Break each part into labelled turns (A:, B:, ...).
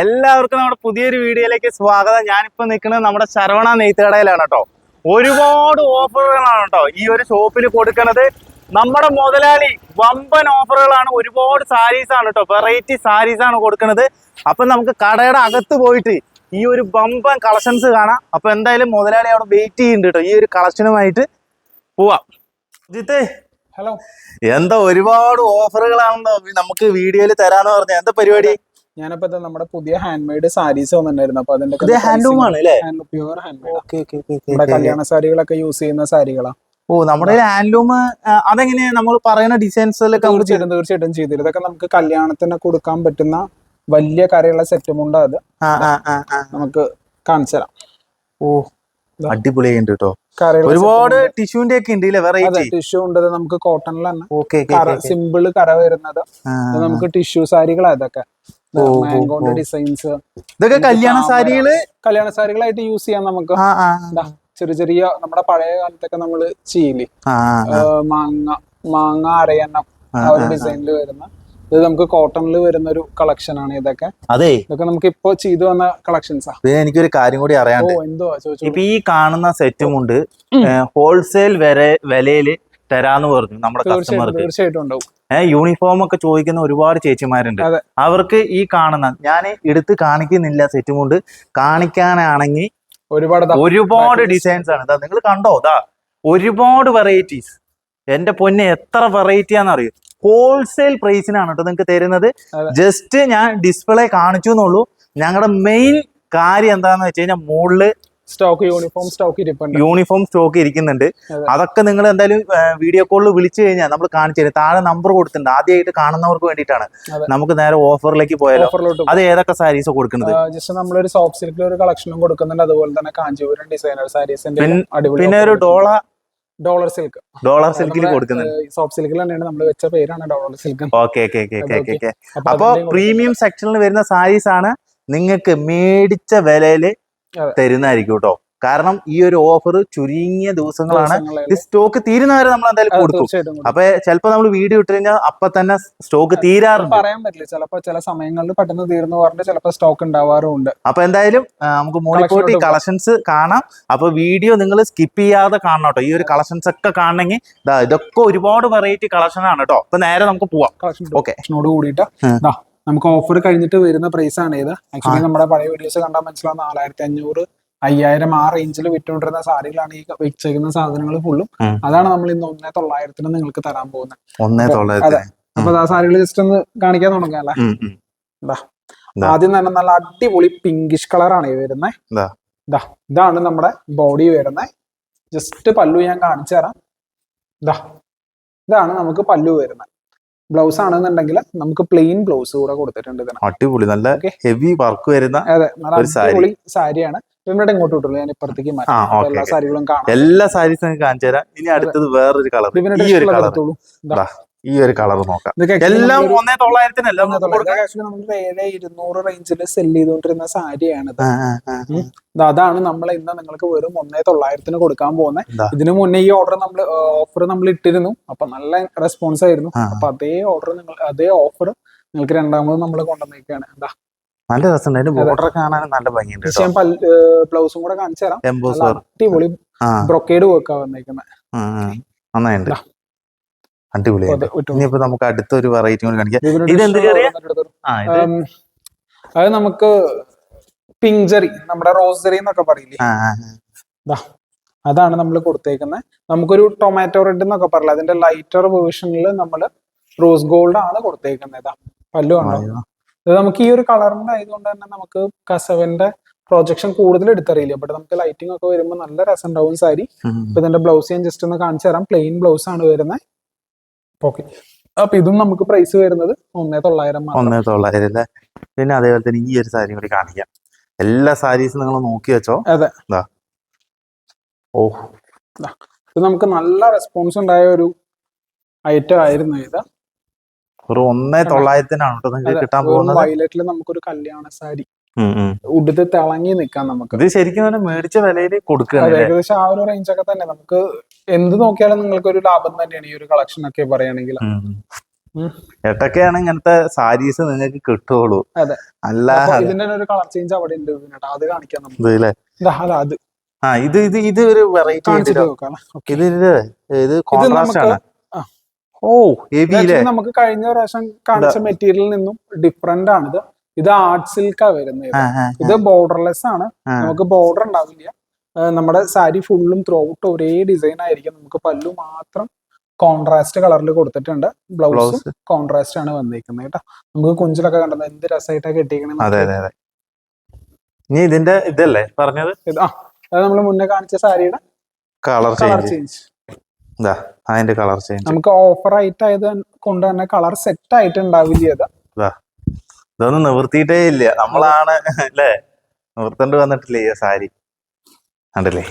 A: എല്ലാവർക്കും നമ്മുടെ പുതിയൊരു വീഡിയോയിലേക്ക് സ്വാഗതം. ഞാനിപ്പോ നിൽക്കുന്നത് നമ്മുടെ ശരവണ നെയ്ത്തുകടയിലാണ് കേട്ടോ. ഒരുപാട് ഓഫറുകളാണ് കേട്ടോ ഈ ഒരു ഷോപ്പിൽ കൊടുക്കുന്നത്. നമ്മുടെ മുതലാളി വമ്പൻ ഓഫറുകളാണ്. ഒരുപാട് സാരീസ് ആണ് കേട്ടോ. വെറൈറ്റി സാരീസ് ആണ് കൊടുക്കുന്നത്. അപ്പൊ നമുക്ക് കടയുടെ അകത്ത് പോയിട്ട് ഈ ഒരു വമ്പൻ കളക്ഷൻസ് കാണാം. അപ്പൊ എന്തായാലും മുതലാളി അവിടെ വെയിറ്റ് ചെയ്യുന്നുണ്ട് കേട്ടോ. ഈ ഒരു കളക്ഷനുമായിട്ട് പോവാം. ജിത്തേ
B: ഹലോ
A: എന്താ ഒരുപാട് ഓഫറുകളാണല്ലോ നമുക്ക് വീഡിയോയിൽ തരാന്ന് പറഞ്ഞ. എന്താ പരിപാടി?
B: ഞാനിപ്പോ നമ്മുടെ പുതിയ ഹാൻഡ് മെയ്ഡ് സാരീസ് വന്നിട്ടുണ്ടായിരുന്നു. അപ്പൊ അതിന്റെ പ്യുവർ ഹാൻഡ് കല്യാണ സാരികളൊക്കെ യൂസ് ചെയ്യുന്ന സാരികളാ.
A: ഓ നമ്മുടെ ഹാൻഡ്ലൂം അതെങ്ങനെയാ നമ്മൾ പറയുന്ന ഡിസൈൻസിലൊക്കെ
B: തീർച്ചയായിട്ടും തീർച്ചയായിട്ടും ചെയ്തു ഇതൊക്കെ നമുക്ക് കല്യാണത്തിന് കൊടുക്കാൻ പറ്റുന്ന വലിയ കരയുള്ള സെറ്റും ഉണ്ട് അത്. നമുക്ക് കാണിച്ചു തരാം.
A: ഓ അടിപൊളിയുണ്ട് കേട്ടോ. ഒരുപാട് ടിഷ്യൂന്റെ ഒക്കെ ഉണ്ട് വെറൈറ്റി
B: ടിഷ്യൂ ഉണ്ട്. നമുക്ക്
A: കോട്ടണിലാണ്
B: സിമ്പിൾ കര വരുന്നത്. നമുക്ക് ടിഷ്യൂ സാരികളാ ഇതൊക്കെ. മാംഗോന്റെ ഡിസൈൻസ്
A: ഇതൊക്കെ കല്യാണ സാരികൾ?
B: കല്യാണ സാരികളായിട്ട് യൂസ് ചെയ്യാം നമുക്ക്. ചെറിയ ചെറിയ നമ്മുടെ പഴയ കാലത്തൊക്കെ നമ്മൾ ചെയ്യില്ലേ? മാങ്ങ മാങ്ങ അരയണ്ണം
A: ആ,
B: ഒരു. ഡിസൈനിൽ വരുന്ന. ഇത് നമുക്ക് കോട്ടണിൽ വരുന്ന ഒരു കളക്ഷൻ ആണ് ഇതൊക്കെ.
A: അതെ.
B: ഇതൊക്കെ നമുക്ക് ഇപ്പൊ ചെയ്തു വന്ന കളക്ഷൻസാ
A: എനിക്കൊരു കാര്യം കൂടി അറിയാണ്ട്. ഇപ്പൊ ഈ കാണുന്ന സെറ്റും കൊണ്ട് ഹോൾസെയിൽ വരെ വിലയിൽ തരാന്ന് പറഞ്ഞു നമ്മുടെ കസ്റ്റമർക്ക്
B: തീർച്ചയായിട്ടും ഉണ്ടാവും.
A: ഏഹ് യൂണിഫോം ഒക്കെ ചോദിക്കുന്ന ഒരുപാട് ചേച്ചിമാരുണ്ട്. അവർക്ക് ഈ കാണുന്ന ഞാൻ എടുത്ത് കാണിക്കുന്നില്ല സെറ്റ് കൊണ്ട് കാണിക്കാനാണെങ്കിൽ
B: ഒരുപാട്
A: ഒരുപാട് ഡിസൈൻസ് ആണ്. ഇതാ നിങ്ങൾ കണ്ടോ? ഇതാ ഒരുപാട് വെറൈറ്റീസ് എന്റെ പൊന്നെ എത്ര വെറൈറ്റി ആണെന്നറിയോ? ഹോൾസെയിൽ പ്രൈസിനാണ് കേട്ടോ നിങ്ങൾക്ക് തരുന്നത്. ജസ്റ്റ് ഞാൻ ഡിസ്പ്ലേ കാണിച്ചു എന്നുള്ളൂ ഞങ്ങളുടെ മെയിൻ കാര്യം എന്താന്ന് വെച്ച് കഴിഞ്ഞാൽ മുകളിൽ
B: സ്റ്റോക്ക് യൂണിഫോം സ്റ്റോക്ക് ഇരിപ്പുണ്ട്.
A: യൂണിഫോം സ്റ്റോക്ക് ഇരിക്കുന്നുണ്ട്.
B: അതെ.
A: അതൊക്കെ നിങ്ങൾ എന്തായാലും വീഡിയോ കോളിൽ വിളിച്ചു കഴിഞ്ഞാൽ നമ്മൾ കാണിച്ചു തരും. താഴെ നമ്പർ കൊടുത്തിട്ടുണ്ട്. ആദ്യമായിട്ട് കാണുന്നവർക്ക് വേണ്ടിയിട്ടാണ്. നമുക്ക് നേരെ ഓഫറിലേക്ക് പോയാലോ? അത് ഏതൊക്കെ സാരീസ് കൊടുക്കുന്നത്?
B: ജസ്റ്റ് നമ്മളൊരു സോഫ്റ്റ് സിൽക്കിൽ ഒരു കളക്ഷനും കൊടുക്കുന്നുണ്ട്. അതുപോലെ തന്നെ കാഞ്ചീപുരം ഡിസൈനർ സാരീസിന്റെ
A: പിന്നെ ഒരു ഡോള
B: ഡോളർ സിൽക്ക്
A: ഡോളർ സിൽക്കിൽ കൊടുക്കുന്നുണ്ട്.
B: സോഫ്റ്റ് സിൽക്കിൽ തന്നെയാണ് നമ്മൾ വെച്ച പേരാണ് dollar silk
A: okay okay okay okay
B: Okay.
A: Okay അപ്പോ പ്രീമിയം സെക്ഷനിൽ വരുന്ന സാരീസ് ആണ് നിങ്ങൾക്ക് മേടിച്ച
B: വിലയിൽ.
A: തരുന്നതായിരിക്കും കേട്ടോ കാരണം ഈ ഒരു ഓഫർ ചുരുങ്ങിയ ദിവസങ്ങളാണ് ഇത് സ്റ്റോക്ക് തീരുന്നവരെ നമ്മൾ എന്തായാലും കൊടുക്കും. അപ്പൊ ചിലപ്പോ നമ്മൾ വീഡിയോ ഇട്ട് കഴിഞ്ഞാൽ അപ്പൊ തന്നെ സ്റ്റോക്ക് തീരാറുണ്ട്.
B: പറയാൻ പറ്റില്ല. ചിലപ്പോ ചില സമയങ്ങളിൽ പെട്ടെന്ന് തീർന്നു പറഞ്ഞിട്ട് ചിലപ്പോ സ്റ്റോക്ക് ഉണ്ടാവാറുണ്ട്
A: അപ്പൊ എന്തായാലും നമുക്ക് ഈ കളക്ഷൻസ് കാണാം. അപ്പൊ വീഡിയോ നിങ്ങൾ സ്കിപ്പ് ചെയ്യാതെ കാണണം കേട്ടോ. ഈ ഒരു കളക്ഷൻസ് ഒക്കെ കാണണമെങ്കിൽ ഇതൊക്കെ ഒരുപാട് വെറൈറ്റി കളക്ഷൻ ആണ് കേട്ടോ. അപ്പൊ നേരെ നമുക്ക് പോവാം.
B: കളക്ഷനോട് കൂടിയിട്ട് നമുക്ക് ഓഫർ കഴിഞ്ഞിട്ട് വരുന്ന പ്രൈസ് ആണ് ഇത്. ആക്ച്വലി നമ്മുടെ പഴയ വീഡിയോസ് കണ്ടാൽ മനസ്സിലാവും നാലായിരത്തി അഞ്ഞൂറ് അയ്യായിരം ആ റേഞ്ചിൽ വിറ്റുകൊണ്ടിരുന്ന സാരികളാണ് ഈ വെച്ചേക്കുന്ന സാധനങ്ങൾ ഫുള്ളും. അതാണ് നമ്മൾ ഇന്ന് ഒന്നേ തൊള്ളായിരത്തിന് നിങ്ങൾക്ക് തരാൻ പോകുന്നത്. അതെ. അപ്പൊ ആ സാരികൾ ജസ്റ്റ് ഒന്ന് കാണിക്കാൻ തുടങ്ങാം അല്ലേ. ആദ്യം തന്നെ നല്ല അടിപൊളി പിങ്കിഷ് കളറാണ് ഈ വരുന്നത് ഇതാണ് നമ്മുടെ ബോഡി വരുന്നത് ജസ്റ്റ് പല്ലു ഞാൻ കാണിച്ചു തരാം. ഇതാണ് നമുക്ക് പല്ലു വരുന്നത് ബ്ലൗസ് ആണെന്നുണ്ടെങ്കിൽ നമുക്ക് പ്ലെയിൻ ബ്ലൗസ് കൂടെ കൊടുത്തിട്ടുണ്ട്
A: അടിപൊളി നല്ല ഹെവി വർക്ക് വരുന്ന
B: അതെ. അടിപൊളി സാരിയാണ്. ഇവിടെ ഇങ്ങോട്ട് വിട്ടുള്ളൂ ഞാൻ ഇപ്പുറത്തേക്ക് മാറ്റാം. എല്ലാ സാരികളും കാണാം.
A: എല്ലാ സാരീസും കാണിച്ചു തരാം ഇനി അടുത്തത് വേറൊരു കളർ ഈ ഒരു കളർ. ഈ ഒരു കളർ നോക്കാം. എല്ലാം ഒന്നേ തൊള്ളായിരത്തിനല്ല
B: ഏഴ് ഇരുന്നൂറ് റേഞ്ചിൽ സെൽ ചെയ്തുകൊണ്ടിരുന്ന സാരിയാണ് ഇത്.
A: ആ, ആ, ആ.
B: ഇത് അതാണ് നമ്മൾ ഇന്ന് നിങ്ങൾക്ക് വെറും ഒന്നേ തൊള്ളായിരത്തിന് കൊടുക്കാൻ പോകുന്നത് ഇതിനു മുന്നേ ഈ ഓർഡർ നമ്മൾ ഓഫർ നമ്മൾ ഇട്ടിരുന്നു. അപ്പൊ നല്ല റെസ്പോൺസ് ആയിരുന്നു. അപ്പൊ അതേ ഓർഡർ നിങ്ങൾ അതേ ഓഫർ നിങ്ങൾക്ക് രണ്ടാമത് നമ്മൾ കൊണ്ടുവന്നേക്കാണ്. എന്താ
A: നല്ല രസമുണ്ട്. അതിന്റെ ബോർഡർ കാണാൻ നല്ല ഭംഗിയുണ്ട്
B: ഞാൻ ബ്ലൗസും കൂടെ കാണിച്ചു തരാം. അടിപൊളി ബ്രൊക്കേഡ് വർക്കാ വന്നേക്കുന്നത്.
A: നന്നായിട്ടുണ്ട്. അടിപൊളിയായിട്ട് ഇനിയിപ്പോ നമുക്ക് അടുത്തൊരു വെറൈറ്റി കൂടി കാണിക്കാം.
B: അത് നമുക്ക് പിങ്ക് ജെറി നമ്മുടെ റോസ് ജെറി എന്നൊക്കെ പറയില്ലേ. അതാണ് നമ്മൾ കൊടുത്തേക്കുന്നത് നമുക്കൊരു ടൊമാറ്റോ റെഡ് എന്നൊക്കെ പറയില്ല? അതിന്റെ ലൈറ്റർ വേർഷനിൽ നമ്മൾ റോസ് ഗോൾഡ് ആണ് കൊടുത്തേക്കുന്നത് പല്ലു ഉണ്ടോ ഇത് നമുക്ക് ഈ ഒരു കളറിന്റെ ആയതുകൊണ്ട് തന്നെ നമുക്ക് കസവന്റെ പ്രൊജക്ഷൻ കൂടുതൽ എടുത്തറിയില്ല. ബട്ട് നമുക്ക് ലൈറ്റിംഗ് ഒക്കെ വരുമ്പോൾ നല്ല രസം ഉണ്ടാവും സാരി. ഇപ്പൊ ഇതിന്റെ ബ്ലൗസ് ഞാൻ ജസ്റ്റ് ഒന്ന് കാണിച്ചു തരാം പ്ലെയിൻ ബ്ലൗസ് ആണ് വരുന്നത് ഓക്കെ അപ്പൊ ഇതും നമുക്ക് പ്രൈസ് വരുന്നത് ഒന്നേ തൊള്ളായിരം
A: ഒന്നേ തൊള്ളായിരം അല്ലേ? പിന്നെ അതേപോലെ തന്നെ ഈ ഒരു സാരി കൂടി കാണിക്കാം. എല്ലാ സാരീസും നിങ്ങൾ നോക്കി വെച്ചോ.
B: അതെ.
A: ഓ.
B: ഇത് നമുക്ക് നല്ല റെസ്പോൺസ് ഉണ്ടായ ഒരു ഐറ്റം ആയിരുന്നു ഇത്.
A: ഒരു ഒന്നേ തൊള്ളായിരത്തിനാണ് കേട്ടോ നിങ്ങൾക്ക് കിട്ടാൻ പോകുന്നത്.
B: വയലറ്റിൽ നമുക്കൊരു കല്യാണ സാരി. ഉടുത്ത് തിളങ്ങി നിൽക്കാം നമുക്ക്.
A: ഇത് ശരിക്കും മേടിച്ച വിലയിൽ കൊടുക്കുക
B: ഏകദേശം ആ ഒരു റേഞ്ച് ഒക്കെ തന്നെ. നമുക്ക് എന്ത് നോക്കിയാലും നിങ്ങൾക്ക് ഒരു ലാഭം തന്നെയാണ് ഈ ഒരു കളക്ഷൻ ഒക്കെ പറയുകയാണെങ്കിൽ.
A: എട്ടൊക്കെയാണ് ഇങ്ങനത്തെ സാരീസ് നിങ്ങൾക്ക് കിട്ടുള്ളൂ
B: അതെ.
A: അല്ല
B: ഇതിന്റെ തന്നെ ഒരു കളർ ചേഞ്ച് അവിടെ ഉണ്ട് അത് കാണിക്കാം നമുക്ക്. അതാ
A: ആ ഇത് ഇത് ഇത് ഒരു വെറൈറ്റി ഇത് കോൺട്രാസ്റ്റ് ആണ്. ഓ
B: നമുക്ക് കഴിഞ്ഞ പ്രാവശ്യം കാണിച്ച മെറ്റീരിയലിൽ നിന്നും ഡിഫറെന്റ് ആണ് ഇത് ആർട്ട് സിൽക്കാ വരുന്നത്. ഇത് ബോർഡർലെസ് ആണ്. നമുക്ക് ബോർഡർ ഉണ്ടാവില്ല. നമ്മുടെ സാരി ഫുള്ളും ത്രൂ ഔട്ട് ഒരേ ഡിസൈൻ ആയിരിക്കും. നമുക്ക് പല്ലു മാത്രം കോൺട്രാസ്റ്റ് കളറിൽ കൊടുത്തിട്ടുണ്ട്. ബ്ലൗസ് കോൺട്രാസ്റ്റ് ആണ് വന്നിരിക്കുന്നത് കേട്ടോ. നമുക്ക് കുഞ്ചിലൊക്കെ കണ്ടത് എന്ത് രസമായിട്ടാ
A: അതെ ഇനി ഇതിന്റെ ഇതല്ലേ പറഞ്ഞത്?
B: ആ അത് നമ്മൾ മുന്നേ കാണിച്ച സാരിയുടെ
A: കളർ ചേഞ്ച് അതിന്റെ കളർ ചേഞ്ച്
B: നമുക്ക് ഓഫർ ആയിട്ട് ആയത് കൊണ്ട് തന്നെ കളർ സെറ്റ് ആയിട്ട് ഉണ്ടാവില്ല ഇത്
A: ഇതൊന്നും നിവർത്തിയിട്ടേ ഇല്ല. നമ്മളാണ് അല്ലേ? നിവർത്തേണ്ടി വന്നിട്ടില്ല ഈ സാരി? കണ്ടില്ലേ?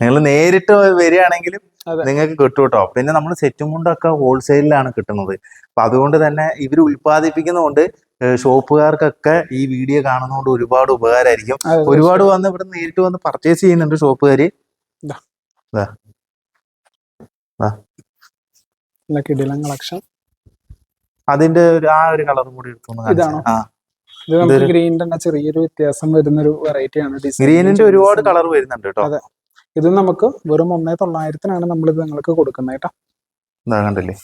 A: നിങ്ങൾ നേരിട്ട് വരികയാണെങ്കിലും നിങ്ങൾക്ക് കിട്ടും കേട്ടോ. പിന്നെ നമ്മൾ സെറ്റും കൊണ്ടൊക്കെ ഹോൾസെയിലാണ് കിട്ടുന്നത്. അപ്പൊ അതുകൊണ്ട് തന്നെ ഇവർ ഉൽപ്പാദിപ്പിക്കുന്നതുകൊണ്ട് ഷോപ്പുകാർക്കൊക്കെ ഈ വീഡിയോ കാണുന്നതുകൊണ്ട് ഒരുപാട് ഉപകാരമായിരിക്കും. ഒരുപാട് വന്ന് ഇവിടെ നേരിട്ട് വന്ന് പർച്ചേസ് ചെയ്യുന്നുണ്ട്
B: കളക്ഷൻ
A: അതിന്റെ ഒരു ആ ഒരു കളർ കൂടി
B: എടുത്തു?
A: ആ.
B: ഇത് നമുക്ക് ഗ്രീനിന്റെ തന്നെ ചെറിയൊരു വ്യത്യാസം വരുന്ന ഒരു വെറൈറ്റി ആണ്
A: ഗ്രീനിന്റെ ഒരുപാട് കളർ വരുന്നുണ്ട് കേട്ടോ.
B: അതെ. ഇത് നമുക്ക് വെറും ഒന്നേ തൊള്ളായിരത്തിനാണ് നമ്മൾ ഇത് നിങ്ങൾക്ക് കൊടുക്കുന്നത് കേട്ടോ.
A: ഇതാ കണ്ടില്ലേ?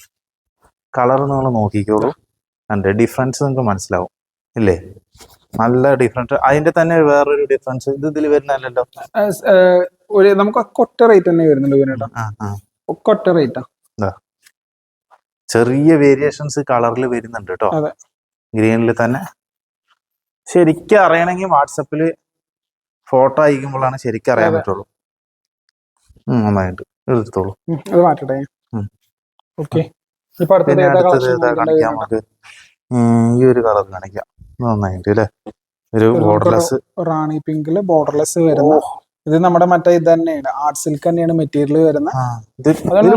A: കളർ നിങ്ങൾ നോക്കിക്കോളൂ. കണ്ട്? ഡിഫറൻസ് നിങ്ങൾക്ക് മനസ്സിലാവും. ഇല്ലേ? നല്ല ഡിഫറൻസ് അതിന്റെ തന്നെ വേറൊരു ഡിഫറൻസ് ഇത് ഇതിൽ വരുന്നല്ലോ
B: ഒരു നമുക്ക് കൊട്ട ഒറ്റ റേറ്റ് തന്നെ വരുന്നുള്ളൂ ഇതിന് കേട്ടോ. ഒക്കെ ഒറ്റ റേറ്റാ
A: ചെറിയ വേരിയേഷൻസ് കളറിൽ വരുന്നുണ്ട് കേട്ടോ.
B: അതെ.
A: ഗ്രീനിൽ തന്നെ ശരിക്കും അറിയണമെങ്കിൽ വാട്സപ്പിൽ ഫോട്ടോ അയക്കുമ്പോഴാണ് ശരിക്കും അറിയാൻ. പറ്റുള്ളൂ. നന്നായിട്ട്. എടുത്തോളൂ.
B: ഉം, അത് മാറ്റട്ടെ. ഓക്കെ. അടുത്തത്
A: പിന്നെ അടുത്തത് ഏതാ കാണിക്കാം നമുക്ക്. ഈ ഒരു കളർ കാണിക്കാം. നന്നായിട്ട് അല്ലേ? ഒരു ബോർഡർലെസ്
B: റാണി പിങ്കിൽ ബോർഡർലെസ് വരുന്ന ഇത് നമ്മുടെ മറ്റേ ഇത് തന്നെയാണ്. ആർട്ട് സിൽക്ക് തന്നെയാണ് മെറ്റീരിയൽ വരുന്നത്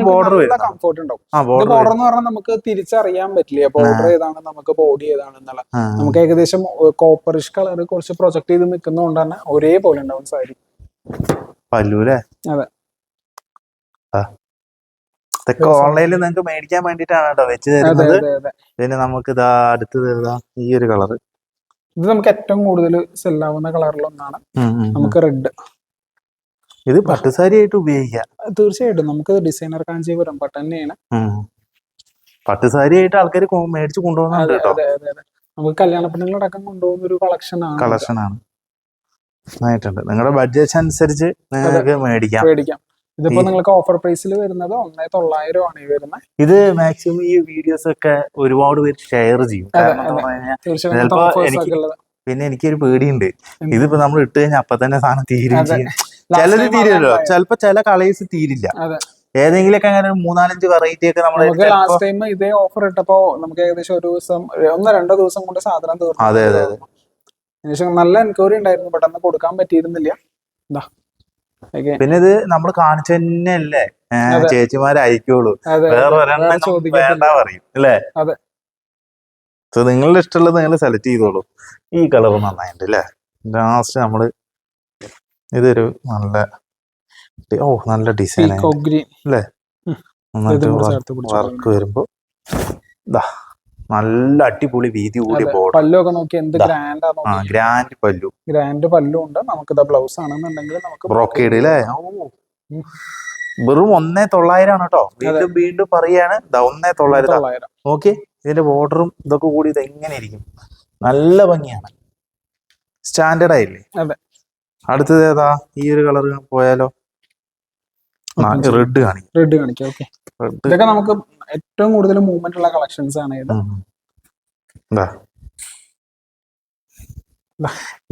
A: ബോർഡർ
B: കംഫോർട്ട് ഉണ്ടാവും.
A: ബോർഡർ
B: എന്ന് പറഞ്ഞാൽ നമുക്ക് തിരിച്ചറിയാൻ പറ്റില്ല. ബോർഡർ ഏതാണ് നമുക്ക് ബോഡി ഏതാണ് എന്നുള്ള. നമുക്ക് ഏകദേശം കോപ്പറിഷ് കളർ കുറച്ച് പ്രൊജക്ട് ചെയ്ത് നിൽക്കുന്നതുകൊണ്ട് തന്നെ ഒരേപോലെ ഉണ്ടാവും സാരി. അതെ.
A: ഇതൊക്കെ ഓൺലൈനിൽ നിങ്ങൾക്ക് മേടിക്കാൻ വേണ്ടിയിട്ടാണ് കേട്ടോ വെച്ച് തരുന്നത്. പിന്നെ നമുക്ക് ഇതാ അടുത്ത് ഇതാ ഈ ഒരു കളർ
B: ഇത് നമുക്ക് ഏറ്റവും കൂടുതൽ സെല്ലാവുന്ന കളറിലൊന്നാണ് നമുക്ക് റെഡ്
A: ഇത് പട്ടുസാരി ആയിട്ട് ഉപയോഗിക്കാം.
B: തീർച്ചയായിട്ടും. നമുക്ക് ഡിസൈനർ കാഞ്ചീപുരം പട്ട് തന്നെയാണ്.
A: ഉം. പട്ടുസാരി ആയിട്ട് ആൾക്കാർ മേടിച്ച് കൊണ്ടുപോകുന്നുണ്ട് കേട്ടോ.
B: നമുക്ക് കല്യാണ പെണ്ണുങ്ങളടക്കം കൊണ്ടുപോകുന്ന ഒരു കളക്ഷൻ ആണ്.
A: കളക്ഷൻ ആണ്. നന്നായിട്ടുണ്ട്. നിങ്ങളുടെ ബഡ്ജറ്റ് അനുസരിച്ച് നിങ്ങൾക്ക് മേടിക്കാം.
B: മേടിക്കാം. ഇതിപ്പോ നിങ്ങൾക്ക് ഓഫർ പ്രൈസിൽ വരുന്നത് ഒന്നേ തൊള്ളായിരം ആണ് ഈ വരുന്നത്
A: ഇത് മാക്സിമം ഈ വീഡിയോസ് ഒക്കെ ഒരുപാട് പേര് ഷെയർ ചെയ്യും. ചിലപ്പോ എനിക്ക് പിന്നെ എനിക്കൊരു പേടിയുണ്ട്? ഇതിപ്പോ നമ്മൾ ഇട്ട് കഴിഞ്ഞാൽ അപ്പൊ തന്നെ സാധനം തീരും ചെയ്യും. ചിലത് തീരുമല്ലോ. ചിലപ്പോ ചില കളേഴ്സ് തീരില്ല.
B: ഏതെങ്കിലും
A: ഒക്കെ അങ്ങനെ മൂന്നാലഞ്ച് വെറൈറ്റി ഒക്കെ നമ്മൾ
B: ലാസ്റ്റ് ടൈം ഇതേ ഓഫർ ഇട്ടപ്പോ നമുക്ക് ഏകദേശം ഒരു ദിവസം ഒന്നോ രണ്ടോ ദിവസം കൊണ്ട് സാധനം തീർന്നു.
A: അതെ, അതെ, അതെ.
B: നല്ല എൻക്വയറി ഉണ്ടായിരുന്നു. പെട്ടെന്ന് കൊടുക്കാൻ പറ്റിയിരുന്നില്ല.
A: പിന്നെ ഇത് നമ്മൾ കാണിച്ചു തന്നെ
B: അല്ലേ
A: ചേച്ചിമാരെ അയക്കുള്ളൂ. വേറെ. ഒരെണ്ണം. വേണ്ട പറയും അല്ലേ. സോ നിങ്ങളുടെ ഇഷ്ടമുള്ളത് നിങ്ങൾ സെലക്ട് ചെയ്തോളൂ. ഈ കളർ നന്നായിട്ടുണ്ട് അല്ലേ? ലാസ്റ്റ് നമ്മൾ ഇതൊരു നല്ല ഓ നല്ല ഡിസൈൻ
B: അല്ലേ.
A: വർക്ക് വരുമ്പോ നല്ല അടിപൊളി വീതി കൂടി
B: പല്ലൊക്കെ നോക്കി എന്ത് ഗ്രാൻഡ്
A: ഗ്രാൻഡാ പല്ലു.
B: ഗ്രാൻഡ് പല്ലു ഉണ്ട്. നമുക്ക് ബ്ലൗസ് ആണെന്നുണ്ടെങ്കിൽ നമുക്ക്
A: ബ്രോക്കേഡ് അല്ലേ. വെറും ഒന്നേ തൊള്ളായിരം ആണ് കേട്ടോ വീണ്ടും വീണ്ടും പറയാണ് ഒന്നേ തൊള്ളായിരം നോക്കി ഇതിന്റെ ബോർഡറും ഇതൊക്കെ കൂടി ഇത് എങ്ങനെ ഇരിക്കും? നല്ല ഭംഗിയാണ്. സ്റ്റാൻഡേർഡ് ആയില്ലേ?
B: അതെ.
A: അടുത്തത് ഏതാ? ഈ ഒരു കളർ പോയാലോ? റെഡ് കാണിക്കും.
B: റെഡ് കാണിക്കാം ഓക്കെ ഇതൊക്കെ നമുക്ക് ഏറ്റവും കൂടുതൽ മൂവ്മെന്റ് ഉള്ള കളക്ഷൻസ് ആണ് ഇത്.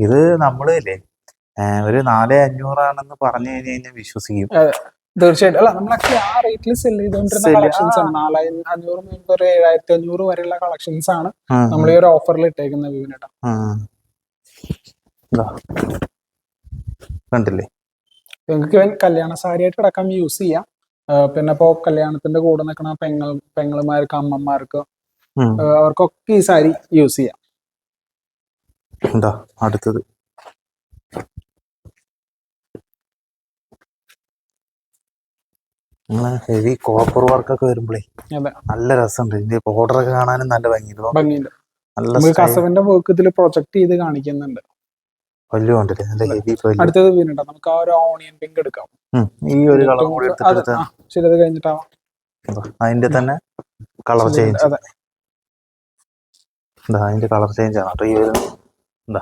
A: ഇത് നമ്മൾ ഇല്ലേ ഒരു നാല് അഞ്ഞൂറാണെന്ന് പറഞ്ഞു കഴിഞ്ഞ് കഴിഞ്ഞാൽ വിശ്വസിക്കും.
B: തീർച്ചയായിട്ടും. അല്ല നമ്മളൊക്കെ ആ റേറ്റിൽ സെൽ ചെയ്തുകൊണ്ടിരുന്ന കളക്ഷൻസ് ആണ്. നാലായിരം അഞ്ഞൂറ് മുതൽ ഏഴായിരത്തി അഞ്ഞൂറ് വരെയുള്ള കളക്ഷൻസ് ആണ് നമ്മൾ ഈ ഒരു ഓഫറിൽ ഇട്ടേക്കുന്ന വിവിനേട്ടാ.
A: കണ്ടില്ലേ?
B: നിങ്ങൾക്ക് കല്യാണ സാരി ആയിട്ട് അടക്കം യൂസ് ചെയ്യാം. പിന്നെ ഇപ്പോ കല്യാണത്തിന്റെ കൂടെ നിൽക്കുന്ന പെങ്ങൾ പെങ്ങളുമാർക്ക് അമ്മമാർക്ക് അവർക്കൊക്കെ ഈ സാരി യൂസ് ചെയ്യാം.
A: എന്താ അടുത്തത്? ഹെവി കോപ്പർ വർക്കൊക്കെ വരുമ്പോഴേ
B: അതെ.
A: നല്ല രസമുണ്ട്. ഇതിന്റെ ബോർഡർ ഒക്കെ കാണാനും നല്ല ഭംഗിയുണ്ട്. നല്ല.
B: കസവിന്റെ വർക്ക് ഇതിൽ പ്രൊജക്ട് ചെയ്ത് കാണിക്കുന്നുണ്ട്.
A: പല്ലു കണ്ടില്ലേ? നല്ല ഹെവി പല്ലു.
B: അടുത്തത് വീണ്ടുണ്ട് നമുക്ക് ആ ഒരു ഓണിയൻ പിങ്ക് എടുക്കാം.
A: ഉം. ഈ ഒരു കളർ കൂടി
B: അത്
A: എടുത്തിട്ട്
B: ആ, ശരി അത് കഴിഞ്ഞിട്ടാവാം
A: അതിന്റെ തന്നെ കളർ ചേഞ്ച് എന്താ അതിന്റെ കളർ ചേഞ്ച് ആണ്. കേട്ടോ ഈ ഒരു എന്താ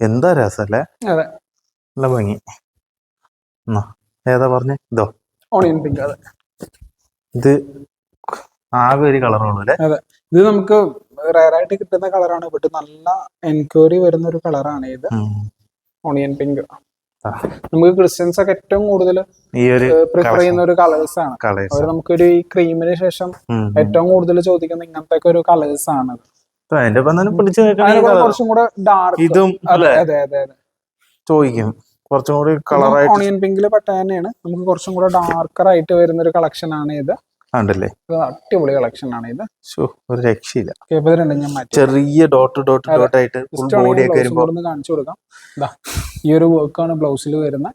A: എന്താ രസല്ലേ? നല്ല ഭംഗി. ഏതാ പറഞ്ഞേ? ഇതോ.
B: ഓണിയൻ പിങ്ക് അതെ.
A: ഇത് ആകെ ഒരു കളറുള്ളൂ അല്ലേ?
B: ഇത് നമുക്ക് റയർ ആയിട്ട് കിട്ടുന്ന കളറാണ് ബട്ട് നല്ല എൻക്വയറി വരുന്ന ഒരു കളറാണ് ഇത്. ഓണിയൻ പിങ്ക് നമുക്ക് ക്രിസ്ത്യൻസ് ഒക്കെ ഏറ്റവും കൂടുതൽ പ്രിഫർ ചെയ്യുന്ന ഒരു കളേഴ്സ് ആണ്. അവർ നമുക്കൊരു ഈ ക്രീമിന് ശേഷം ഏറ്റവും കൂടുതൽ ചോദിക്കുന്ന ഇങ്ങനത്തെ ഒക്കെ ഒരു കളേഴ്സ് ആണ്. കുറച്ചും കൂടെ ഡാർക്ക്
A: ഇതും
B: അതെ അതെ അതെ അതെ.
A: ചോദിക്കും. കുറച്ചും കൂടി കളറായിട്ട്
B: ഓണിയൻ പിങ്കിൽ പെട്ട തന്നെയാണ്. നമുക്ക് കുറച്ചും കൂടെ ഡാർക്കർ ആയിട്ട് വരുന്ന ഒരു കളക്ഷൻ ആണ് ഇത്.
A: ഉണ്ടല്ലേ?
B: അടിപൊളി കളക്ഷൻ ആണ് ഇത്.
A: ഒരു രക്ഷയില്ല. ചെറിയ ഡോട്ട് ഡോട്ട് ഡോട്ട് ആയിട്ട് ഫുൾ ബോഡി ഒക്കെ
B: blouse
A: വരുമ്പോ
B: കൂടെ ഒന്ന് കാണിച്ചു കൊടുക്കാം. ഈ ഒരു വർക്കാണ് ബ്ലൗസിൽ വരുന്ന.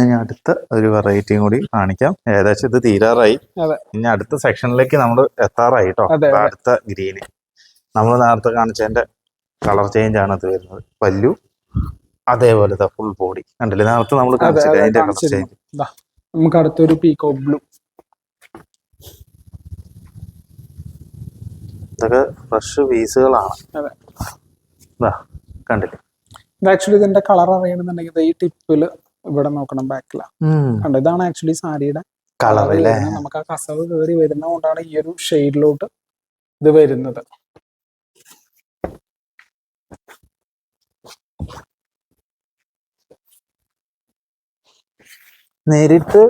A: ഇനി അടുത്ത ഒരു വെറൈറ്റിയും കൂടി കാണിക്കാം. ഏകദേശം ഇത് തീരാറായി. ഇനി അടുത്ത സെക്ഷനിലേക്ക് നമ്മൾ എത്താറായി കേട്ടോ. അടുത്ത ഗ്രീന് നമ്മൾ നേരത്തെ കാണിച്ചതിന്റെ കളർ ചേഞ്ച് ആണ് അത് വരുന്നത്. പല്ലു. അതേപോലത്തെ ഫുൾ ബോഡി കണ്ടില്ലേ? നേരത്തെ നമ്മൾ കാണിച്ചില്ല അതിന്റെ കളർ ചേഞ്ച്
B: നമുക്ക് അടുത്തൊരു പീക്കോ ബ്ലൂ
A: ഇതൊക്കെ ഫ്രഷ് പീസുകളാണ്
B: അതെ.
A: കണ്ടില്ലേ?
B: ഇത് ആക്ച്വലി ഇതിന്റെ കളർ അറിയണമെന്നുണ്ടെങ്കിൽ ഈ ടിപ്പിൽ ഇവിടെ നോക്കണം ബാക്കില കണ്ടോ? ഇതാണ് ആക്ച്വലി സാരിയുടെ
A: കളർ
B: നമുക്ക് ആ കസവ് കയറി വരുന്നതുകൊണ്ടാണ് ഈ ഒരു ഷെയ്ഡിലോട്ട് ഇത് വരുന്നത്.
A: നേരിട്ട്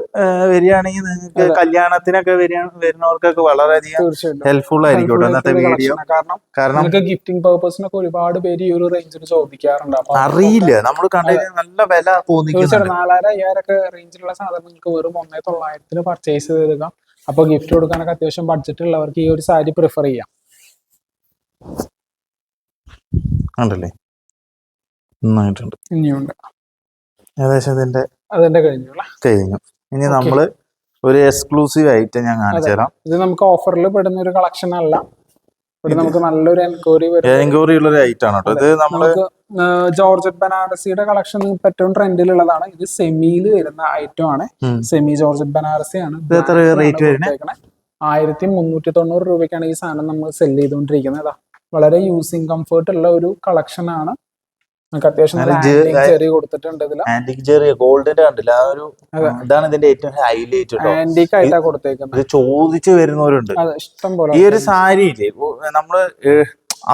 A: വരികയാണെങ്കിൽ നിങ്ങൾക്ക് കല്യാണത്തിനൊക്കെ വരുന്നവർക്കൊക്കെ വളരെയധികം ഹെൽപ്ഫുൾ ആയിരിക്കും ഇന്നത്തെ വീഡിയോ
B: കാരണം നമുക്ക് ഗിഫ്റ്റിംഗ് പർപ്പസിനൊക്കെ ഒരുപാട് പേര് ഈ ഒരു റേഞ്ചിൽ ചോദിക്കാറുണ്ട്.
A: അറിയില്ല. നമ്മൾ കണ്ടതിന് നല്ല വില
B: തീർച്ചയായിട്ടും നാലായിരം അയ്യായിരം ഒക്കെ റേഞ്ചിലുള്ള സാധനം നിങ്ങൾക്ക് വെറും ഒന്നേ തൊള്ളായിരത്തിന് പർച്ചേസ് ചെയ്തെടുക്കാം അപ്പൊ ഗിഫ്റ്റ് കൊടുക്കാനൊക്കെ അത്യാവശ്യം ബഡ്ജറ്റ് ഉള്ളവർക്ക് ഈ ഒരു സാരി പ്രിഫർ ചെയ്യാം.
A: കണ്ടല്ലേ നന്നായിട്ടുണ്ട്.
B: ഇനിയുണ്ട്.
A: ഏകദേശം ഇതിന്റെ
B: അതിന്റെ കഴിഞ്ഞു
A: കഴിഞ്ഞു. ഇനി. നമ്മൾ ഒരു എക്സ്ക്ലൂസീവ് ഐറ്റം ഞാൻ കാണിച്ചു തരാം
B: ഇത് നമുക്ക് ഓഫറിൽ പെടുന്ന ഒരു കളക്ഷൻ അല്ല. നമുക്ക് നല്ലൊരു എൻക്വയറി
A: എൻക്വയറി ഉള്ള ഒരു ഐറ്റം ആണ് കേട്ടോ. ഇത്
B: നമ്മൾ ജോർജറ്റ് ബനാറസിയുടെ കളക്ഷൻ ഏറ്റവും ട്രെൻഡിലുള്ളതാണ് ഇത് സെമിയിൽ വരുന്ന ഐറ്റം ആണ്. സെമി ജോർജറ്റ് ബനാറസി ആണ്
A: വരുന്നെ?
B: ആയിരത്തി മുന്നൂറ്റി തൊണ്ണൂറ് രൂപയ്ക്കാണ് ഈ സാധനം നമ്മൾ സെൽ ചെയ്തുകൊണ്ടിരിക്കുന്നത്. വളരെ യൂസിങ് കംഫർട്ട് ഉള്ള ഒരു കളക്ഷൻ ആണ്. നമുക്ക് അത്യാവശ്യം നല്ല
A: നല്ല
B: ചെറിയ കൊടുത്തിട്ടുണ്ട്
A: ആന്റിക് ചെറിയ ഗോൾഡിന്റെ കണ്ടില്ല? ആ ഒരു ഇതാണ് ഇതിന്റെ ഏറ്റവും ഹൈലൈറ്റ്
B: ആന്റിക് ആയിട്ടാ കൊടുത്തേക്കുന്നത്
A: ഇത് ചോദിച്ചു വരുന്നവരുണ്ട്.
B: ഇഷ്ടം പോലെ
A: ഈ ഒരു സാരി ഇല്ലേ? നമ്മൾ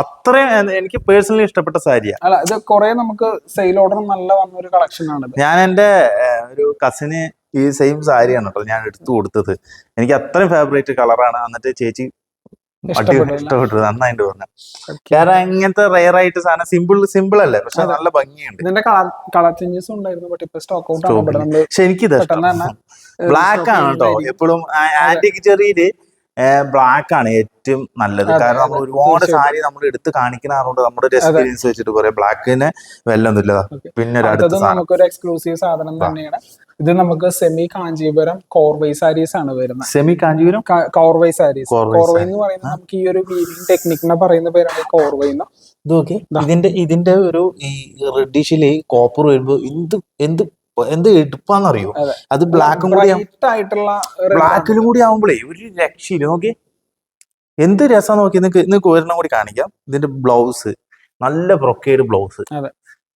A: അത്രയും എനിക്ക് പേഴ്സണലി ഇഷ്ടപ്പെട്ട സാരിയാ.
B: അല്ല ഇത് കുറെ നമുക്ക് സെയിൽ ഓർഡർ നല്ല വന്ന ഒരു കളക്ഷൻ ആണ്
A: ഞാൻ എന്റെ ഒരു കസിന് ഈ സെയിം സാരിയാണ് കേട്ടോ ഞാൻ എടുത്തു കൊടുത്തത്. എനിക്ക് അത്രയും ഫേവറേറ്റ് കളറാണ് എന്നിട്ട് ചേച്ചി
B: ഇഷ്ടപ്പെട്ടു
A: ഇഷ്ടപ്പെട്ടു നന്നായിട്ട് പറഞ്ഞു കാരണം ഇങ്ങനത്തെ റയർ ആയിട്ട് സാധനം സിമ്പിൾ സിമ്പിൾ അല്ലേ പക്ഷെ. നല്ല ഭംഗിയുണ്ട്.
B: ഇതിന്റെ കളർ ചേഞ്ചസ് ഉണ്ടായിരുന്നു ബട്ട് ഇപ്പൊ സ്റ്റോക്ക് ഔട്ട് ആണ്
A: ബ്ലാക്ക് ആണ് കേട്ടോ എപ്പോഴും ആന്റിക് ചെറിയിൽ ബ്ലാക്ക് ആണ് ഏറ്റവും നല്ലത്. കാരണം നമ്മൾ ഒരുപാട് സാരി നമ്മൾ എടുത്ത് കാണിക്കുന്നതുകൊണ്ട് നമ്മുടെ ഒരു എക്സ്പീരിയൻസ് വെച്ചിട്ട് പറയാം ബ്ലാക്കിന് വെല്ലൊന്നുമില്ല പിന്നെ ഒരു അടുത്ത സാധനം.
B: എക്സ്ക്ലൂസീവ് സാധനം തന്നെയാണ്. ഇത് നമുക്ക് സെമി കാഞ്ചീപുരം കോർവൈ സാരീസ് ആണ് വരുന്നത്.
A: സെമി കാഞ്ചീപുരം?
B: കോർവൈ സാരീസ്
A: കോർവൈ
B: എന്ന് പറയുന്നത് നമുക്ക് ഈ ഒരു വീവിംഗ് ടെക്നിക്കിനെ പറയുന്ന പേരാണ് കോർവൈ എന്ന്.
A: ഇതിന്റെ ഇതിന്റെ ഒരു ഈ റെഡിഷിൽ കോപ്പർ വരുമ്പോ എന്ത് എന്ത് എന്ത് എടുപ്പാന്നറിയോ?
B: അതെ.
A: അത് ബ്ലാക്കും കൂടി
B: ആയിട്ടുള്ള
A: ബ്ലാക്കിലും കൂടി ആവുമ്പോഴേ ഒരു രക്ഷയില്ല. നോക്കി എന്ത് രസം നോക്കി നിങ്ങൾക്ക് ഇന്ന് ഒരെണ്ണം കൂടി കാണിക്കാം. ഇതിന്റെ ബ്ലൗസ് നല്ല ബ്രൊക്കേഡ് ബ്ലൗസ്.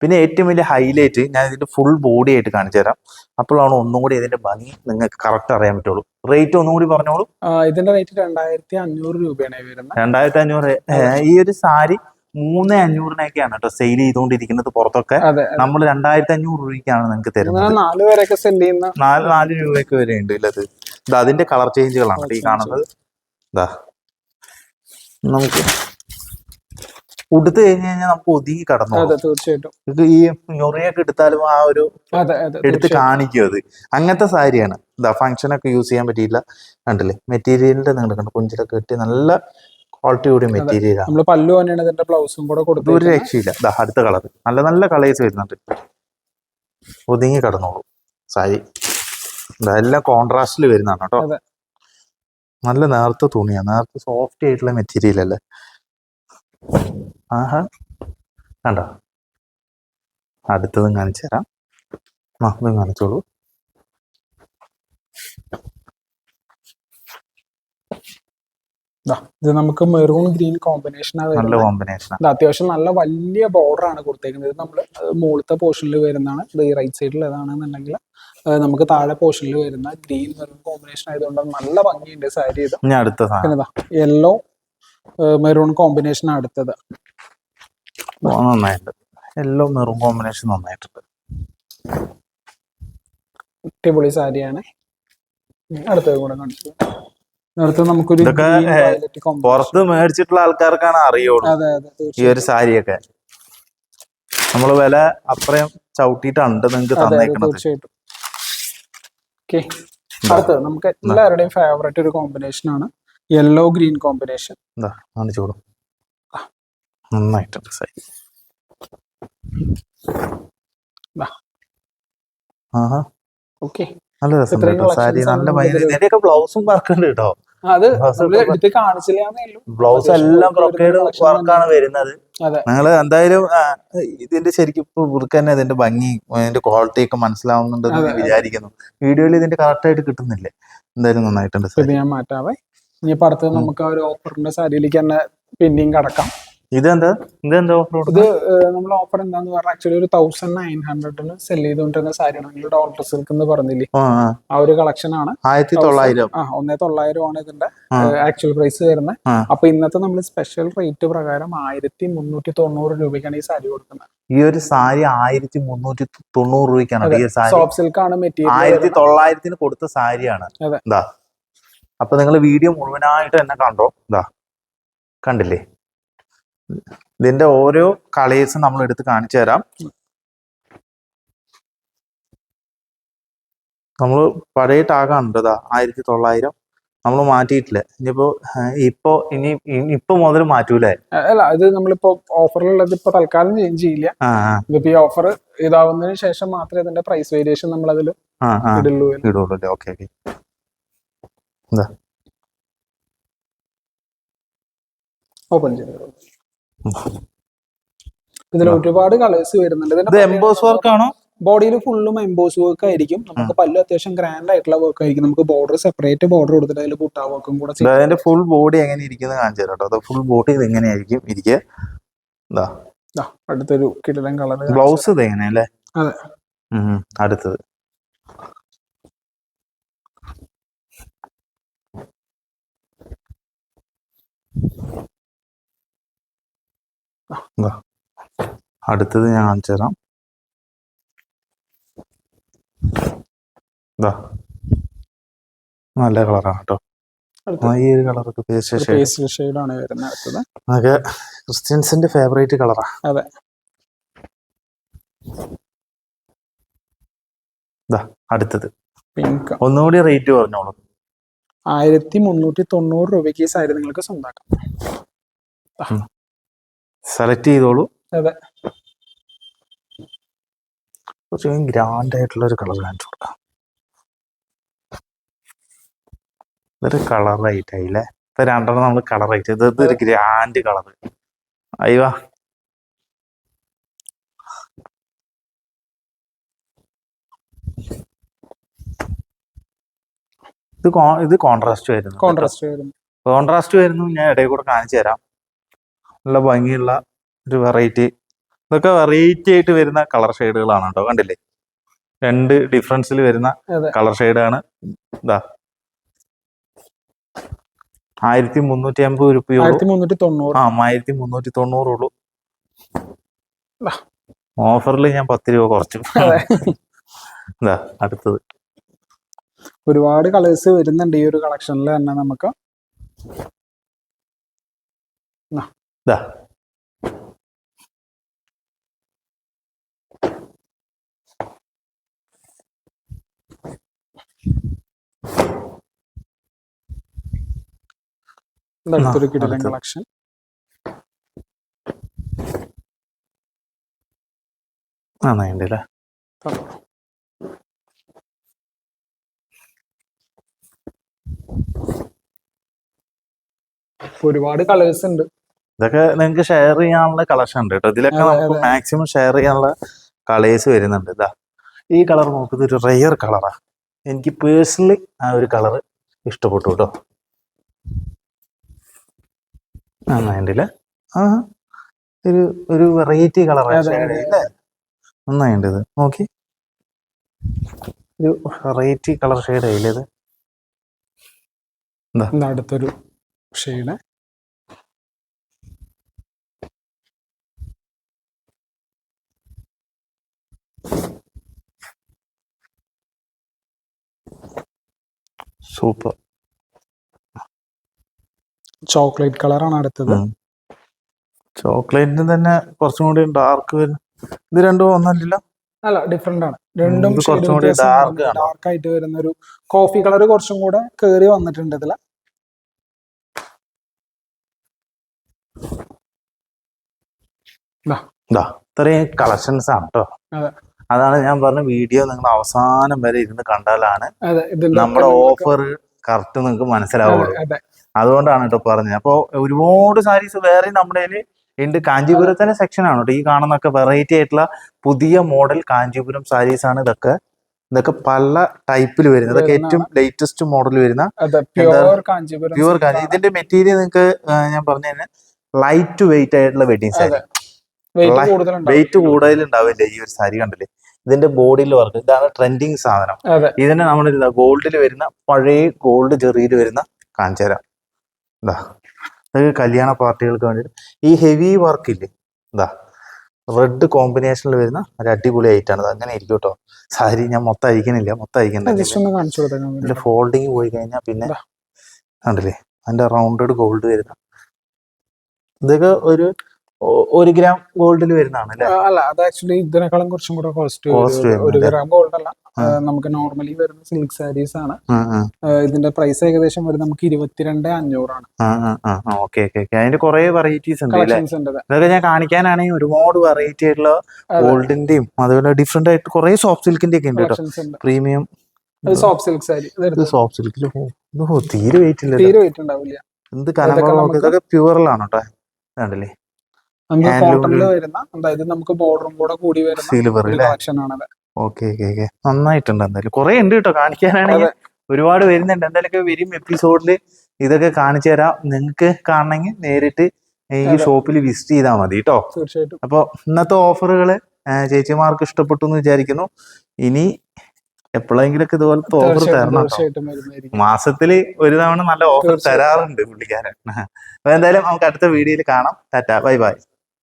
A: പിന്നെ ഏറ്റവും വലിയ ഹൈലൈറ്റ് ഞാൻ ഇതിന്റെ ഫുൾ ബോഡി ആയിട്ട് കാണിച്ചു തരാം. അപ്പോഴാണ് ഒന്നും കൂടി ഇതിന്റെ ഭംഗി നിങ്ങൾക്ക് കറക്റ്റ് അറിയാൻ പറ്റുള്ളൂ. റേറ്റ് ഒന്നും കൂടി പറഞ്ഞോളൂ.
B: ഇതിന്റെ റേറ്റ് രണ്ടായിരത്തി അഞ്ഞൂറ് രൂപയാണ് വരുന്നത്.
A: രണ്ടായിരത്തി അഞ്ഞൂറ് ഈ ഒരു സാരി മൂന്ന് അഞ്ഞൂറിനൊക്കെയാണ് കേട്ടോ സെയിൽ ചെയ്തുകൊണ്ടിരിക്കുന്നത് പുറത്തൊക്കെ. നമ്മൾ രണ്ടായിരത്തി അഞ്ഞൂറ് രൂപയ്ക്കാണ് നിങ്ങൾക്ക് തരുന്നത്.
B: നാല് പേരൊക്കെ സെൽ ചെയ്യുന്ന
A: നാല് നാല് രൂപയ്ക്ക് വരെ ഉണ്ട് ഇല്ലത് ഇത് അതിന്റെ കളർ ചേഞ്ചുകളാണ് ഈ കാണുന്നത്. ഇതാ നമുക്ക് ഉടുത്ത് കഴിഞ്ഞു കഴിഞ്ഞാൽ നമുക്ക് ഒതുങ്ങി കടന്നു
B: അതെ തീർച്ചയായിട്ടും.
A: ഇത് ഈ ഞൊറിയൊക്കെ എടുത്താലും ആ ഒരു
B: അതെ അതെ
A: എടുത്ത്. കാണിക്കും അത്. അങ്ങനത്തെ സാരിയാണ്. ഇതാ ഫംഗ്ഷനൊക്കെ യൂസ് ചെയ്യാൻ പറ്റിയില്ല കണ്ടില്ലേ? മെറ്റീരിയലിന്റെ നിങ്ങൾ കണ്ടു? കുഞ്ചിലൊക്കെ കിട്ടി നല്ല ക്വാളിറ്റി കൂടിയ മെറ്റീരിയലാണ്
B: പല്ലു തന്നെയാണ് ഇതിന്റെ ബ്ലൗസും കൂടെ
A: കൊടുത്തു ഒരു രക്ഷയില്ല. ഇതാ അടുത്ത കളർ നല്ല നല്ല കളേഴ്സ് വരുന്നുണ്ട്. ഒതുങ്ങി കടന്നോളൂ സാരി. എല്ലാം കോൺട്രാസ്റ്റിൽ വരുന്നതാണ് കേട്ടോ. നല്ല നേർത്ത തുണിയാണ് നേർത്ത സോഫ്റ്റ് ആയിട്ടുള്ള മെറ്റീരിയൽ അല്ലേ? ആഹാ. കണ്ടോ? അടുത്തതും കാണിച്ചു തരാം. ആ ഇതും കാണിച്ചോളൂ.
B: ഇത് നമുക്ക് മെറൂൺ ഗ്രീൻ കോമ്പിനേഷനാണ്
A: നല്ല കോമ്പിനേഷൻ
B: അത്യാവശ്യം നല്ല വലിയ ബോർഡർ ആണ് കൊടുത്തേക്കുന്നത്. ഇത് നമ്മൾ മുകളിലത്തെ പോർഷനിൽ വരുന്നതാണ്. ഇത് ഈ റൈറ്റ് സൈഡിൽ ഏതാണെന്നുണ്ടെങ്കിൽ നമുക്ക് താഴെ പോർഷനിൽ വരുന്ന ഗ്രീൻ മെറൂൺ കോമ്പിനേഷൻ ആയതുകൊണ്ട് നല്ല ഭംഗിയുണ്ട് സാരി ഇത് പിന്നെ യെല്ലോ മെറൂൺ കോമ്പിനേഷൻ അടുത്തത്.
A: നന്നായിട്ടുണ്ട്. എല്ലാം മെറൂൺ കോമ്പിനേഷൻ നന്നായിട്ടുണ്ട്.
B: അടിപൊളി സാരിയാണ്. അടുത്തത് കൂടെ കാണിച്ചു. അടുത്തത് നമുക്കൊരു
A: പുറത്ത് മേടിച്ചിട്ടുള്ള ആൾക്കാർക്കാണ് അറിയുള്ളൂ. ഈ ഒരു സാരിയൊക്കെ. നമ്മൾ വില അത്രയും ചവിട്ടിയിട്ടുണ്ട് നിങ്ങൾക്ക് തന്നേക്കുന്നത്
B: തീർച്ചയായിട്ടും. ഓക്കെ അടുത്തത് നമുക്ക് എല്ലാവരുടെയും ഫേവറേറ്റ് ഒരു കോമ്പിനേഷൻ ആണ്. യെല്ലോ ഗ്രീൻ കോമ്പിനേഷൻ
A: എന്താ കാണിച്ചോളൂ. നന്നായിട്ടുണ്ട് സാരി. ആഹാ.
B: ഓക്കെ.
A: നല്ല രസം കേട്ടോ. സാരി നല്ല ഇതിന്റെയൊക്കെ ബ്ലൗസും വർക്ക് ഉണ്ട് കേട്ടോ.
B: അത്
A: ബ്ലൗസ് എല്ലാം ബ്രൊക്കേഡ് വർക്കാണ് വരുന്നത്. നിങ്ങൾ എന്തായാലും ഇതിന്റെ ശരിക്കും ഇപ്പൊ ഇവർക്ക് തന്നെ ഇതിന്റെ ഭംഗി ഇതിന്റെ ക്വാളിറ്റി ഒക്കെ മനസ്സിലാവുന്നുണ്ടെന്ന്. വിചാരിക്കുന്നു. വീഡിയോയിൽ ഇതിന്റെ കറക്റ്റ് ആയിട്ട് കിട്ടുന്നില്ലേ? എന്തായാലും നന്നായിട്ടുണ്ട്
B: ഞാൻ മാറ്റാവേ. ഇനി അടുത്തത് നമുക്ക് ആ ഒരു ഓഫറിന്റെ സാരിയിലേക്ക് തന്നെ പിന്നെയും കടക്കാം.
A: ഇതെന്താ? ഇതെന്താ ഓഫർ
B: ഇത് നമ്മൾ ഓഫർ എന്താന്ന് പറഞ്ഞാൽ ആക്ച്വലി ഒരു തൗസൻഡ് നയൻ ഹൺഡ്രഡിന് സെൽ ചെയ്തുകൊണ്ടിരുന്ന സാരിയാണ്. നിങ്ങൾ ഡോളർ സിൽക്ക് എന്ന് പറഞ്ഞില്ലേ? ആ ഒരു കളക്ഷൻ ആണ്.
A: ആയിരത്തി തൊള്ളായിരം.
B: ആ ഒന്നേ തൊള്ളായിരം ആണ് ഇതിന്റെ ആക്ച്വൽ പ്രൈസ് വരുന്നത്. അപ്പൊ ഇന്നത്തെ നമ്മൾ സ്പെഷ്യൽ റേറ്റ് പ്രകാരം ആയിരത്തി മുന്നൂറ്റി തൊണ്ണൂറ് രൂപയ്ക്കാണ് ഈ സാരി കൊടുക്കുന്നത്.
A: ഈ ഒരു സാരി ആയിരത്തി മുന്നൂറ്റി തൊണ്ണൂറ് രൂപയ്ക്കാണ് ഈ സാരി.
B: സോഫ്റ്റ് സിൽക്ക് ആണ്
A: ആയിരത്തി
B: മെറ്റീരിയൽ
A: തൊള്ളായിരത്തിന് കൊടുത്ത സാരിയാണ്. അപ്പൊ നിങ്ങൾ വീഡിയോ മുഴുവനായിട്ട് എന്നെ കണ്ടോ? ഇതാ കണ്ടില്ലേ? ഇതിന്റെ ഓരോ കളേഴ്സും നമ്മൾ എടുത്ത് കാണിച്ചു തരാം. നമ്മൾ പഴയ ടാഗ് ഇതാ ആയിരത്തി തൊള്ളായിരം. നമ്മൾ മാറ്റിയിട്ടില്ല. ഇനിയിപ്പോ ഇപ്പൊ ഇനി ഇപ്പൊ മുതൽ മാറ്റൂലേ?
B: അല്ല ഇത് നമ്മളിപ്പോ ഓഫറിലുള്ളത് ഇപ്പൊ തൽക്കാലം ചേഞ്ച് ചെയ്യില്ല. ഇതിപ്പോ ഈ ഓഫർ ഇതാവുന്നതിന് ശേഷം മാത്രമേ ഇതിന്റെ പ്രൈസ് വേരിയേഷൻ നമ്മൾ അതിൽ ഇടുള്ളൂ.
A: ഇടുള്ളൂ ഓക്കെ ഓക്കെ.
B: ഓപ്പൺ ചെയ്തു ഇതിൽ ഒരുപാട് കളേഴ്സ് വരുന്നുണ്ട്.
A: എംബോസ് വർക്ക് ആണോ?
B: ബോഡിയിൽ ഫുള്ളും എംബോസ് വർക്ക് ആയിരിക്കും. നമുക്ക് പല്ല് അത്യാവശ്യം ഗ്രാൻഡ് ആയിട്ടുള്ള വർക്ക് ആയിരിക്കും. നമുക്ക് ബോർഡർ സെപ്പറേറ്റ് ബോർഡർ കൊടുത്തിട്ട് അതിൽ ബുട്ടാ വർക്കും കൂടെ
A: അതിന്റെ ഫുൾ ബോഡി എങ്ങനെ ഇരിക്കുന്നത് കാണിച്ചു തരാം കേട്ടോ. ഫുൾ ബോഡി ഇത് എങ്ങനെയായിരിക്കും? ഇരിക്കുക.
B: അടുത്തൊരു കിടലം കളർ
A: ബ്ലൗസ് ഇത് എങ്ങനെയല്ലേ
B: അതെ.
A: അടുത്തത്. അടുത്തത് ഞാൻ കാണിച്ചു തരാം. ഇതാ നല്ല കളറാണ് കേട്ടോ. ഈ ഒരു കളറൊക്കെ പേസ്റ്റ് ഷെയ്ഡ്
B: ആണ് വരുന്നത് അടുത്തത്.
A: അതൊക്കെ ക്രിസ്ത്യൻസിന്റെ ഫേവറേറ്റ് കളറാ.
B: അതെ.
A: അടുത്തത്.
B: പിങ്ക്
A: ഒന്നുകൂടി റേറ്റ് പറഞ്ഞോളൂ
B: ആയിരത്തി മുന്നൂറ്റി തൊണ്ണൂറ് രൂപയ്ക്ക് ഈ സാരി നിങ്ങൾക്ക് സ്വന്തമാക്കാം.
A: സെലക്ട് ചെയ്തോളൂ.
B: അതെ.
A: കുറച്ചും ഗ്രാൻഡ് ആയിട്ടുള്ള ഒരു കളർ കാണിച്ചു കൊടുക്കാം. ഇതൊരു കളർ ആയില്ലേ? ഇപ്പൊ രണ്ടെണ്ണം നമ്മൾ കളർ ആയിട്ട് ഇത് ഇതൊരു ഗ്രാൻഡ് കളർ അയ്യോ ഇത് ഇത് കോൺട്രാസ്റ്റ് വരുന്നു
B: കോൺട്രാസ്റ്റ് വരുന്നു.
A: കോൺട്രാസ്റ്റ് വരുന്നു. ഞാൻ ഇടയിൽ കൂടെ കാണിച്ചു തരാം. നല്ല ഭംഗിയുള്ള ഒരു വെറൈറ്റി ഇതൊക്കെ വെറൈറ്റി ആയിട്ട് വരുന്ന കളർ ഷെയ്ഡുകളാണ് കേട്ടോ കണ്ടില്ലേ? രണ്ട് ഡിഫറൻസിൽ വരുന്ന കളർ ഷെയ്ഡാണ് ഇതാ ആയിരത്തി മുന്നൂറ്റി അമ്പത്
B: തൊണ്ണൂറ്
A: ആ ആയിരത്തി മുന്നൂറ്റി തൊണ്ണൂറുള്ളൂ. ഓഫറിൽ ഞാൻ പത്ത് രൂപ കുറച്ചു. ഇതാ അടുത്തത്.
B: ഒരുപാട് കളേഴ്സ് വരുന്നുണ്ട് ഈ ഒരു കളക്ഷനിൽ തന്നെ നമുക്ക്.
A: ഇതാ
B: അടുത്തൊരു കിടലൻ കളക്ഷൻ. നന്നായിണ്ടല്ലേ ഒരുപാട് കളേഴ്സ് ഉണ്ട്.
A: ഇതൊക്കെ നിങ്ങൾക്ക് ഷെയർ ചെയ്യാനുള്ള കളക്ഷൻ ഉണ്ട് കേട്ടോ. ഇതിലൊക്കെ നമുക്ക് മാക്സിമം ഷെയർ ചെയ്യാനുള്ള കളേഴ്സ് വരുന്നുണ്ട് ഇതാ. ഈ കളർ നോക്കുന്നത് ഒരു റെയർ കളറാ എനിക്ക് പേഴ്സണലി ആ ഒരു കളർ ഇഷ്ടപ്പെട്ടു കേട്ടോ. നന്നായിട്ടില്ല ആ ഒരു ഒരു വെറൈറ്റി
B: കളറാണ്.
A: നന്നായിട്ടുണ്ട് ഇത്. നോക്കി. ഒരു വെറൈറ്റി കളർ ഷെയ്ഡ് ആയില്ലേ ഇത്?
B: അടുത്തൊരു ഷെയ്ഡ്
A: സൂപ്പർ.
B: ചോക്ലേറ്റ് കളറാണ് അടുത്തത്.
A: ചോക്ലേറ്റിന് തന്നെ കുറച്ചും കൂടി ഡാർക്ക് വരും. ഇത് രണ്ടും ഒന്നല്ല
B: അല്ല ഡിഫറെന്റ് ആണ്. രണ്ടും. ഡാർക്ക് ആയിട്ട് വരുന്ന ഒരു കോഫി കളർ കുറച്ചും കൂടെ കേറി വന്നിട്ടുണ്ട് ഇതിൽ.
A: ഇതാ ഇത്രയും കളക്ഷൻസ് ആണ് കേട്ടോ. അതാണ് ഞാൻ പറഞ്ഞ വീഡിയോ നിങ്ങൾ അവസാനം വരെ ഇരുന്ന് കണ്ടാലാണ് നമ്മുടെ ഓഫർ കറക്റ്റ് നിങ്ങൾക്ക് മനസ്സിലാവുള്ളൂ.
B: അതെ
A: അതുകൊണ്ടാണ് കേട്ടോ പറഞ്ഞത്. അപ്പോൾ ഒരുപാട് സാരീസ് വേറെ നമ്മുടെ ഉണ്ട് കാഞ്ചീപുരത്തിന്റെ സെക്ഷൻ ആണ് കേട്ടോ ഈ കാണുന്നൊക്കെ വെറൈറ്റി ആയിട്ടുള്ള പുതിയ മോഡൽ കാഞ്ചീപുരം സാരീസ് ആണ് ഇതൊക്കെ. ഇതൊക്കെ പല ടൈപ്പിൽ വരുന്നത്. ഇതൊക്കെ ഏറ്റവും ലേറ്റസ്റ്റ് മോഡൽ വരുന്ന
B: പ്യുവർ
A: കാഞ്ചി ഇതിന്റെ മെറ്റീരിയൽ നിങ്ങൾക്ക് ഞാൻ പറഞ്ഞു തന്നെ ലൈറ്റ് വെയിറ്റ് ആയിട്ടുള്ള വെഡിങ് സാരി
B: വെയിറ്റ്
A: കൂടുതലുണ്ടാവില്ലേ? ഈ ഒരു സാരി കണ്ടില്ലേ? ഇതിന്റെ ബോഡിയിൽ വർക്ക് ഇതാണ് ട്രെൻഡിങ് സാധനം. ഇതിന് നമ്മൾ ഗോൾഡിൽ വരുന്ന പഴയ ഗോൾഡ് ചെറിയിൽ വരുന്ന ഇതാ ഇതൊക്കെ കല്യാണ പാർട്ടികൾക്ക് വേണ്ടിയിട്ട്. ഈ ഹെവി വർക്ക് ഇല്ലേ? ഇതാ റെഡ് കോമ്പിനേഷനിൽ വരുന്ന ഒരു അടിപൊളി ഐറ്റാണ് അത് അങ്ങനെ ഇരിക്കും കേട്ടോ സാരി ഞാൻ മൊത്തം അയക്കണില്ല മൊത്തം
B: കാണിച്ചു വേണ്ടി.
A: ഫോൾഡിങ് പോയി കഴിഞ്ഞാൽ പിന്നെ
B: ഉണ്ടല്ലേ
A: കണ്ടില്ലേ? അതിന്റെ റൗണ്ടഡ് ഗോൾഡ് വരുന്ന. ഇതൊക്കെ ഒരു ഒരു ഗ്രാം ഗോൾഡിൽ വരുന്നതാണ് അല്ലേ?
B: അല്ല അത് ആക്ച്വലി ഇതിനേക്കാളും കുറച്ചും കൂടെ കോസ്റ്റ് ഒരു ഗ്രാം ഗോൾഡ് അല്ല. നമുക്ക് നോർമലി വരുന്ന സിൽക്ക് സാരീസ് ആണ്. ഇതിന്റെ പ്രൈസ് ഏകദേശം വരും നമുക്ക് ഇരുപത്തിരണ്ട് അഞ്ഞൂറാണ്.
A: ഓക്കെ ഓക്കെ അതിന്റെ കുറെ വെറൈറ്റീസ് ഉണ്ട് ഇതൊക്കെ ഞാൻ കാണിക്കാനാണെങ്കിൽ ഒരുപാട് വെറൈറ്റി ആയിട്ടുള്ള ഗോൾഡിന്റെയും അതുപോലെ ഡിഫറെന്റ് ആയിട്ട് കുറെ സോഫ്റ്റ് സിൽക്കിന്റെ ഒക്കെ ഉണ്ട് കേട്ടോ. Premium
B: soft silk sari
A: soft സിൽക്കിൽ തീരെ വെയിറ്റ് ഇല്ല
B: തീരെ വെയിറ്റ് ഉണ്ടാവില്ല.
A: എന്ത്
B: നമുക്ക്
A: ഇതൊക്കെ പ്യുവറിലാണ് കേട്ടോ. കണ്ടില്ലേ?
B: നമുക്ക് കോട്ടണിൽ വരുന്ന അതായത് നമുക്ക് ബോർഡറും കൂടെ കൂടി വരുന്ന
A: സിൽവർ അല്ലേ
B: കളക്ഷൻ ആണ്
A: ഓക്കെ ഓക്കെ ഓക്കെ നന്നായിട്ടുണ്ട് എന്തായാലും. കുറെ ഉണ്ട് കേട്ടോ. കാണിക്കാനാണെങ്കിൽ ഒരുപാട് വരുന്നുണ്ട്. എന്തായാലും വരും എപ്പിസോഡിൽ ഇതൊക്കെ കാണിച്ചു തരാം. നിങ്ങൾക്ക് കാണണമെങ്കിൽ നേരിട്ട് ഈ ഷോപ്പിൽ വിസിറ്റ് ചെയ്താൽ മതി കേട്ടോ.
B: തീർച്ചയായിട്ടും.
A: അപ്പോൾ ഇന്നത്തെ ഓഫറുകൾ ചേച്ചിമാർക്ക് ഇഷ്ടപ്പെട്ടു എന്ന് വിചാരിക്കുന്നു. ഇനി എപ്പോഴെങ്കിലൊക്കെ ഇതുപോലത്തെ ഓഫർ തരണം
B: മാസത്തിൽ
A: മാസത്തിൽ ഒരു തവണ നല്ല ഓഫർ തരാറുണ്ട് പുള്ളിക്കാരൻ. അപ്പൊ എന്തായാലും നമുക്ക് അടുത്ത വീഡിയോയിൽ കാണാം. ടാറ്റ. Bye bye.